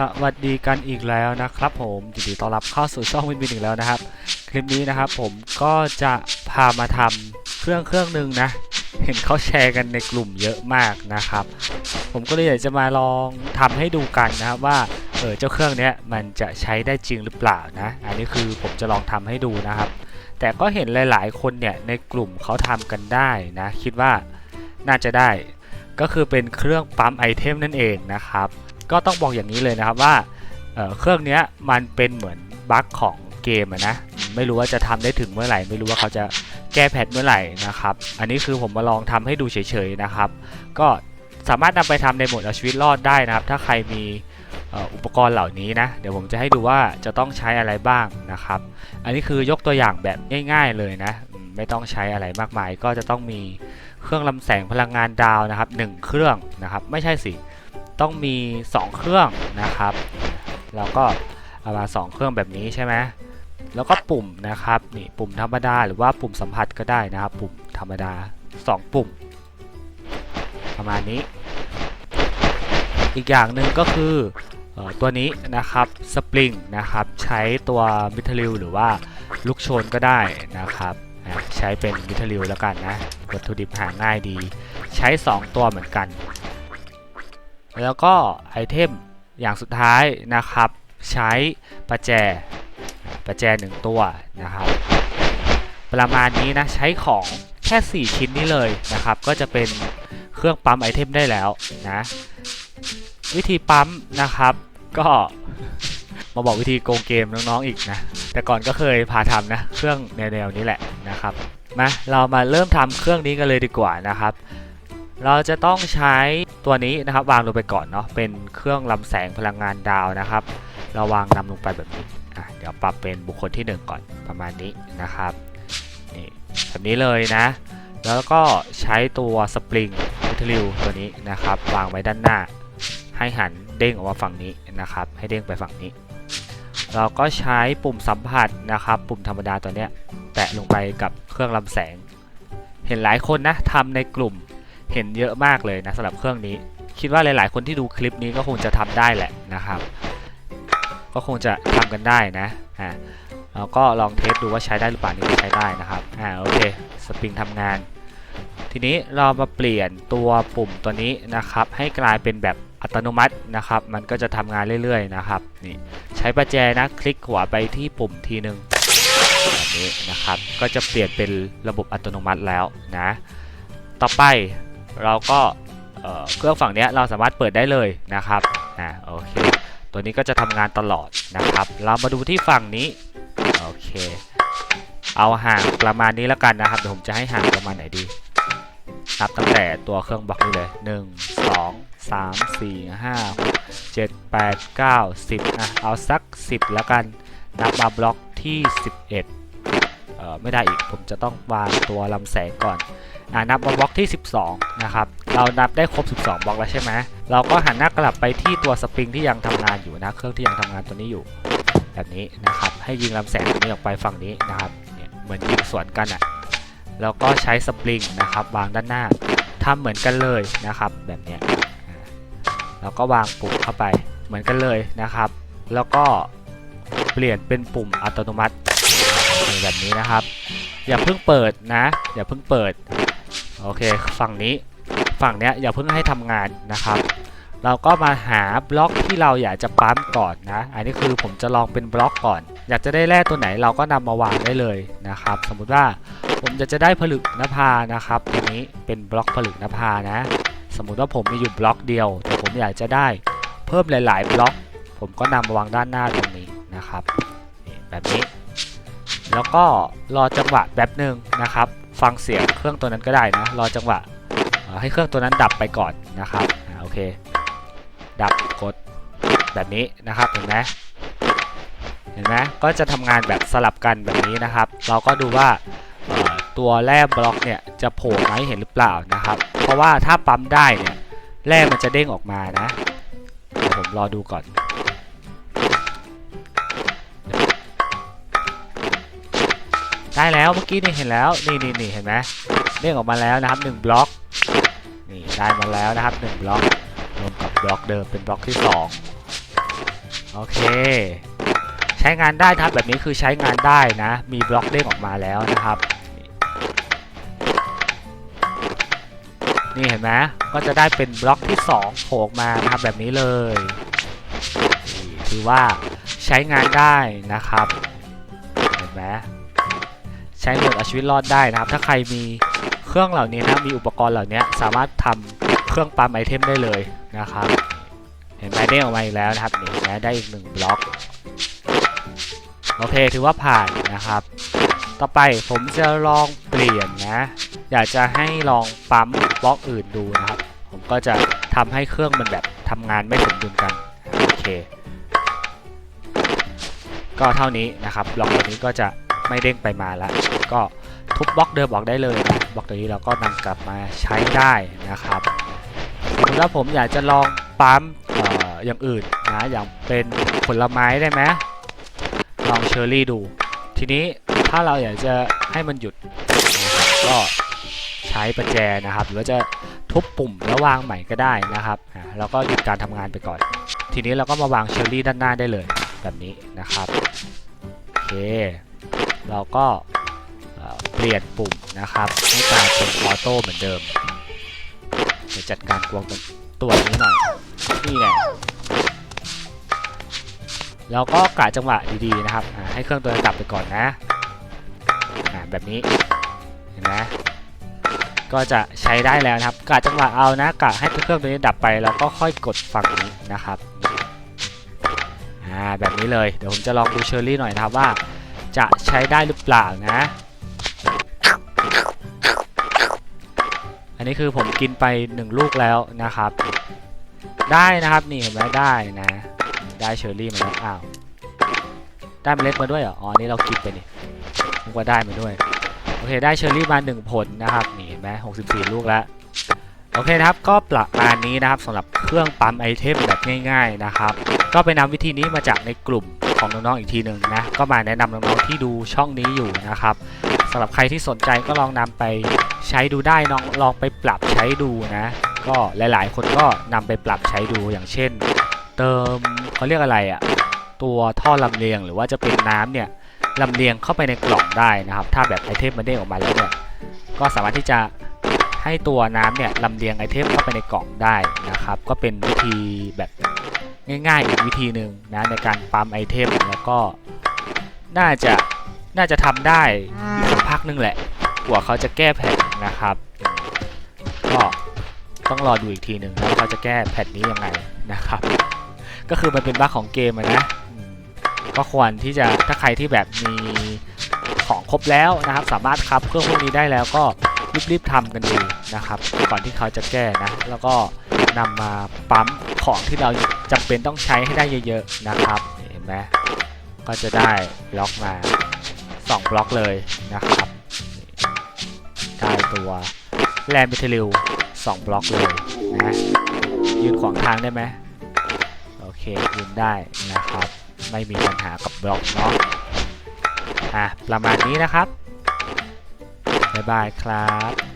สวัสดีกันอีกแล้วนะครับผมยินดีต้อนรับเข้าสู่ช่องวินวินอีกแล้วนะครับ คลิปนี้นะครับผมก็จะพามาทำเครื่องเครื่องหนึ่งนะ เห็นเขาแชร์กันในกลุ่มเยอะมากนะครับ ผมก็เลยอยากจะมาลองทำให้ดูกันนะครับว่าเออเจ้าเครื่องเนี้ยมันจะใช้ได้จริงหรือเปล่านะ อันนี้คือผมจะลองทำให้ดูนะครับ แต่ก็เห็นหลายๆ คนเนี่ยในกลุ่มเขาทำกันได้นะ คิดว่าน่าจะได้ก็คือเป็นเครื่องปั๊มไอเทมนั่นเองนะครับ ก็ต้องบอกอย่างนี้เลยนะครับว่าเเครื่องเนี้ยมันเป็นเหมือนบั๊กของเกมนะไม่รู้ว่าจะทำได้ถึงเมื่อไหร่ ไม่รู้ว่าเขาจะแก้แพทเมื่อไหร่นะครับ อันนี้คือผมมาลองทำให้ดูเฉยๆนะครับ ก็สามารถนำไปทำในโหมดเอาชีวิตรอดได้นะครับ ถ้าใครมีอุปกรณ์เหล่านี้นะ เดี๋ยวผมจะให้ดูว่าจะต้องใช้อะไรบ้างนะครับ อันนี้คือยกตัวอย่างแบบง่าย ๆเลยนะ ไม่ต้องใช้อะไรมากมาย ก็จะต้องมีเครื่องลำแสงพลังงานดาวนะครับหนึ่งเครื่องนะครับ ไม่ใช่สิ ต้องมี 2 เครื่องนะครับแล้วก็เอามา 2 เครื่องแบบนี้ใช่ไหมแล้วก็ปุ่มนะครับนี่ปุ่มธรรมดาหรือว่าปุ่มสัมผัสก็ได้นะครับ ปุ่มธรรมดา 2 ปุ่ม ประมาณนี้ อีกอย่างหนึ่งก็คือออตัวนี้นะครับสปริงนะครับใช้ตัวมิทลิลหรือว่าลูกโชนก็ได้นะครับใช้เป็นมิทลิลแล้วกันนะวัตถุดิบหาง่ายดี ใช้ 2 ตัวเหมือนกัน แล้วก็ไอเทมอย่างสุดท้ายนะครับ ใช้ประแจประแจหนึ่งตัวนะครับ ประมาณนี้นะใช้ของแค่ 4 ชิ้นนี้เลยนะครับ ก็จะเป็นเครื่องปั๊มไอเทมได้แล้วนะวิธีปั๊มนะครับก็มาบอกวิธีโกงเกมน้องๆอีกนะ แต่ก่อนก็เคยพาทำนะ เครื่องแนวๆนี้แหละนะครับมาเรามาเริ่มทำเครื่องนี้กันเลยดีกว่านะครับ เราจะต้องใช้ตัวนี้นะครับวางลงไปก่อนเนาะเป็นเครื่องลำแสงพลังงานดาวนะครับ เราวางนำลงไปแบบนี้อะเดี๋ยวปรับเป็นบุคคลที่ 1 ก่อนประมาณนี้นะครับนี่แบบนี้เลยนะ แล้วก็ใช้ตัวสปริงมิทลิวตัวนี้นะครับ วางไว้ด้านหน้า ให้หันเด้งออกมาฝั่งนี้นะครับ ให้เด้งไปฝั่งนี้ เราก็ใช้ปุ่มสัมผัสนะครับ ปุ่มธรรมดาตัวเนี้ยแตะลงไปกับเครื่องลำแสง เห็นหลายคนนะทำในกลุ่ม เห็นเยอะมากเลยนะสำหรับเครื่องนี้ คิดว่าหลาย ๆ คนที่ดูคลิปนี้ก็คงจะทำได้แหละนะครับ ก็คงจะทำกันได้นะอ่าแล้วก็ลองเทสดูว่าใช้ได้หรือเปล่านี่ใช้ได้นะครับอ่าโอเคสปริงทำงาน ทีนี้เรามาเปลี่ยนตัวปุ่มตัวนี้นะครับ ให้กลายเป็นแบบอัตโนมัตินะครับ มันก็จะทำงานเรื่อย ๆ นะครับนี่ใช้ประแจนะคลิกหัวไปที่ปุ่มทีนึงแบบนี้นะครับ ก็จะเปลี่ยนเป็นระบบอัตโนมัติแล้วนะ ต่อไป เราก็เเครื่องฝั่งนี้เราสามารถเปิดได้เลยนะครับอ่าโอเคตัวนี้ก็จะทำงานตลอดนะครับ เรามาดูที่ฝั่งนี้โอเค เอาห่างประมาณนี้แล้วกันนะครับเดี๋ยวผมจะให้ห่างประมาณไหนดีนับตั้งแต่ตัวเครื่องบล็อกนี้เลย 1 2 3 4 5 7 8 9 10อะเอาสัก 10 แล้วกัน นับมาบล็อกที่ 11เอ่อ ไม่ได้อีกผมจะต้องวางตัวลำแสงก่อนอานับบล็อกที่ 12 นะครับ เรานับได้ครบ 12 บล็อกแล้วใช่ไหมเราก็หันหน้ากลับไปที่ตัวสปริงที่ยังทำงานอยู่นะ เครื่องที่ยังทำงานตัวนี้อยู่ แบบนี้นะครับ ให้ยิงลำแสงตัวนี้ออกไปฝั่งนี้นะครับ เนี่ยเหมือนยิงสวนกันอะ่ะ แล้วก็ใช้สปริงนะครับวางด้านหน้าทำเหมือนกันเลยนะครับ แบบเนี้ยอ่าแล้วก็วางปุ่มเข้าไปเหมือนกันเลยนะครับ แล้วก็เปลี่ยนเป็นปุ่มอัตโนมัติ แบบนี้นะครับ อย่าเพิ่งเปิดนะ อย่าเพิ่งเปิด โอเค ฝั่งนี้ฝั่งเนี้ยอย่าเพิ่งให้ทำงานนะครับ เราก็มาหาบล็อกที่เราอยากจะปั๊มก่อนนะ อันนี้คือผมจะลองเป็นบล็อกก่อน อยากจะได้แร่ตัวไหนเราก็นำมาวางได้เลยนะครับ สมมุติว่าผมจะจะได้ผลึกนภานะครับตัวนี้เป็นบล็อกผลึกนภานะ สมมุติว่าผมมีอยู่บล็อกเดียว แต่ผมอยากจะได้เพิ่มหลาย ๆ บล็อก ผมก็นำมาวางด้านหน้าตรงนี้นะครับแบบนี้ แล้วก็รอจังหวะแป๊บหนึ่งนะครับ ฟังเสียงเครื่องตัวนั้นก็ได้นะ รอจังหวะให้เครื่องตัวนั้นดับไปก่อนนะครับอโอเค ดับกดแบบนี้นะครับเห็นไหมเห็นไหมก็จะทำงานแบบสลับกันแบบนี้นะครับ เราก็ดูว่าตัวแร่บล็อกเนี่ยจะโผล่มาให้เห็นหรือเปล่านะครับ เพราะว่าถ้าปั๊มได้เนี่ยแร่มันจะเด้งออกมานะผมรอดูก่อน ได้แล้วเมื่อกี้นี่เห็นแล้วนี่นี่นี่เห็นไหมเด้งออกมาแล้วนะครับ1บล็อกนี่ได้มาแล้วนะครับ1บล็อกรวมกับบล็อกเดิมเป็นบล็อกที่ 2 โอเค ใช้งานได้ครับแบบนี้คือใช้งานได้นะ มีบล็อกเด้งออกมาแล้วนะครับ นี่เห็นไหมก็จะได้เป็นบล็อกที่2โผล่ออกมานะครับแบบนี้เลยถือว่าใช้งานได้นะครับ เห็นไหม ใช้โหมดเอาชีวิตรอดได้นะครับ ถ้าใครมีเครื่องเหล่านี้นะมีอุปกรณ์เหล่านี้สามารถทำเครื่องปั๊มไอเทมได้เลยนะครับ เห็นไหมเด้ออกมาอีกแล้วนะครับนี่นไหมได้อีกหนึ่งบล็อกโอเคถือว่าผ่านนะครับ ต่อไปผมจะลองเปลี่ยนนะ อยากจะให้ลองปั๊มบล็อกอื่นดูนะครับ ผมก็จะทำให้เครื่องมันแบบทำงานไม่สมดุลกันโอเคก็เท่านี้นะครับบล็อกตัวนี้ก็จะ ไม่เด้งไปมาแล้ว ก็ทุบบล็อกเดิมออกได้เลยนะบล็อกตัวนี้เราก็นำกลับมาใช้ได้นะครับสมมติว่าผมอยากจะลองปั๊มอออย่างอื่นนะอย่างเป็นผลไม้ได้ไหมลองเชอร์รี่ดู ทีนี้ถ้าเราอยากจะให้มันหยุดนะครับก็ใช้ประแจนะครับ หรือว่าจะทุบปุ่มแล้ววางใหม่ก็ได้นะครับแล้วก็หยุดการทำงานไปก่อน ทีนี้เราก็มาวางเชอร์รี่ด้านหน้าได้เลยแบบนี้นะครับโอเค เราก็เปลี่ยนปุ่มนะครับให้กลายเป็นออโต้เหมือนเดิมจะจัดการกวงตัวนี้หน่อยนี่แหละแล้วก็กะจังหวะดีๆนะครับให้เครื่องตัวนั้นดับไปก่อนนะแบบนี้เห็นไหมก็จะใช้ได้แล้วนะครับกะจังหวะเอานะกะให้เครื่องตัวนี้ดับไปแล้วก็ค่อยกดฝั่งนี้นะครับอ่าแบบนี้เลยเดี๋ยวผมจะลองดูเชอร์รี่หน่อยนะครับว่า จะใช้ได้หรือเปล่านะ อันนี้คือผมกินไปหนึ่งลูกแล้วนะครับ ได้นะครับนี่เห็นไหมได้นะ ได้เชอร์รี่มาแล้วอ้าวได้เมล็ดมาด้วยเหรออ๋อนี่เรากินไปนี่นึกว่าได้มาด้วยโอเคได้เชอร์รี่มาหนึ่งผลนะครับนี่เห็นไหม64ลูกแล้วโอเคนะครับก็ประมาณนี้นะครับสำหรับเครื่องปั๊มไอเทมแบบง่าย ๆนะครับ ก็ไปนำวิธีนี้มาจากในกลุ่ม ของน้องๆอีกทีหนึ่งนะ ก็มาแนะนำน้องๆที่ดูช่องนี้อยู่นะครับสำหรับใครที่สนใจก็ลองนำไปใช้ดูได้น้องลองไปปรับใช้ดูนะ ก็หลายๆ คนก็นำไปปรับใช้ดูอย่างเช่น เติมเขาเรียกอะไรอะตัวท่อลำเลียงหรือว่าจะเป็นน้ำเนี่ยลำเลียงเข้าไปในกล่องได้นะครับ ถ้าแบบไอเทมมันเด้งออกมาแล้วเนี่ยก็สามารถที่จะให้ตัวน้ำเนี่ยลำเลียงไอเทมเข้าไปในกล่องได้นะครับ ก็เป็นวิธีแบบ ง่ายๆอีกวิธีหนึ่งนะในการปั๊มไอเทมแล้วก็น่าจะน่าจะทำได้อีกสักพักหนึงแหละกว่าเขาจะแก้แผนนะครับก็ต้องรอดูอีกทีหนึ่งว่าเขาจะแก้แพทนี้ยังไงนะครับ ก็คือมันเป็นบั๊กของเกมนะก็ควรที่จะถ้าใครที่แบบมีของครบแล้วนะครับ สามารถคับเครื่องพวกนี้ได้แล้วก็รีบๆทำกันดูนะครับ ก่อนที่เขาจะแก้นะ แล้วก็ นำมาปั๊มของที่เราจำเป็นต้องใช้ให้ได้เยอะๆนะครับเห็นไหมก็จะได้บล็อกมา 2 บล็อกเลยนะครับได้ตัวแลนด์เมทัลลิว2บล็อกเลยนะยืนขวางทางได้ไหมโอเคยืนได้นะครับ ไม่มีปัญหากับบล็อกเนาะอะประมาณนี้นะครับบ๊ายบายครับ